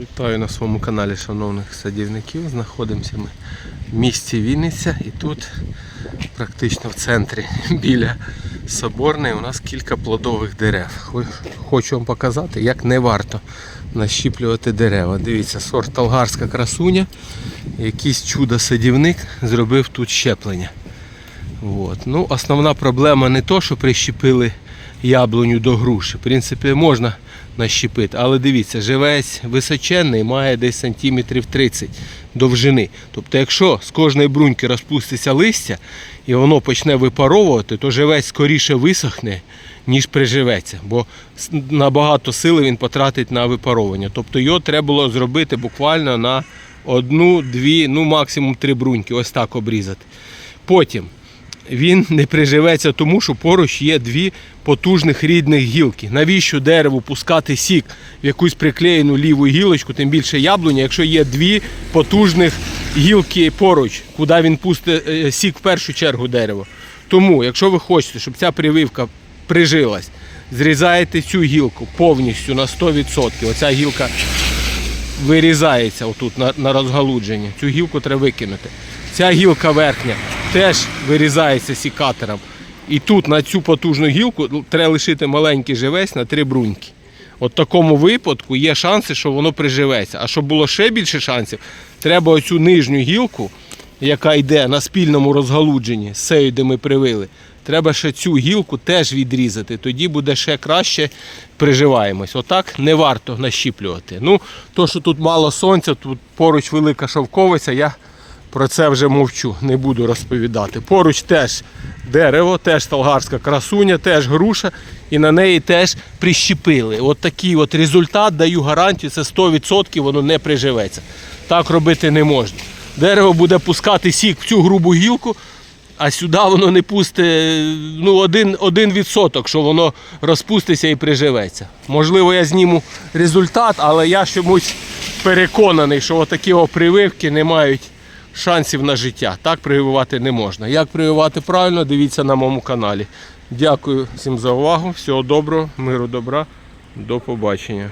Вітаю на своєму каналі шановних садівників. Знаходимося ми в місті Вінниця і тут практично в центрі біля Соборної у нас кілька плодових дерев. Хочу вам показати, як не варто нащіплювати дерева. Дивіться, сорт Талгарська красуня. Якийсь чудо-садівник зробив тут щеплення. От. Ну, основна проблема не то, що прищепили яблуню до груші. В принципі, можна нащепити, але дивіться, живець височенний, має десь сантиметрів 30 довжини. Тобто, якщо з кожної бруньки розпуститься листя і воно почне випаровувати, то живець скоріше висохне, ніж приживеться, бо набагато сили він потратить на випаровування. Тобто його треба було зробити буквально на одну, дві, ну максимум три бруньки, ось так обрізати. Потім він не приживеться тому, що поруч є дві потужних рідних гілки. Навіщо дереву пускати сік в якусь приклеєну ліву гілочку, тим більше яблуня, якщо є дві потужних гілки поруч, куди він пустить е, сік в першу чергу дерево. Тому, якщо ви хочете, щоб ця прививка прижилась, зрізаєте цю гілку повністю на 100%. Оця гілка вирізається отут на розгалудженні. Цю гілку треба викинути. Ця гілка верхня теж вирізається сікатором. І тут на цю потужну гілку треба лишити маленький живець на три бруньки. От в такому випадку є шанси, що воно приживеться. А щоб було ще більше шансів, треба оцю нижню гілку, яка йде на спільному розгалудженні з цією, де ми привили, треба ще цю гілку теж відрізати. Тоді буде ще краще приживаємось. Отак не варто нащіплювати. Ну, то, що тут мало сонця, тут поруч велика шовковиця, я про це вже мовчу, не буду розповідати. Поруч теж дерево, теж талгарська красуня, теж груша, і на неї теж прищепили. От такий от результат даю гарантію, це 100% воно не приживеться. Так робити не можна. Дерево буде пускати сік в цю грубу гілку, а сюди воно не пусте ну, один, один відсоток, що воно розпуститься і приживеться. Можливо, я зніму результат, але я чомусь переконаний, що отакі прививки не мають шансів на життя. Так прививати не можна. Як прививати правильно, дивіться на моєму каналі. Дякую всім за увагу. Всього доброго, миру, добра. До побачення.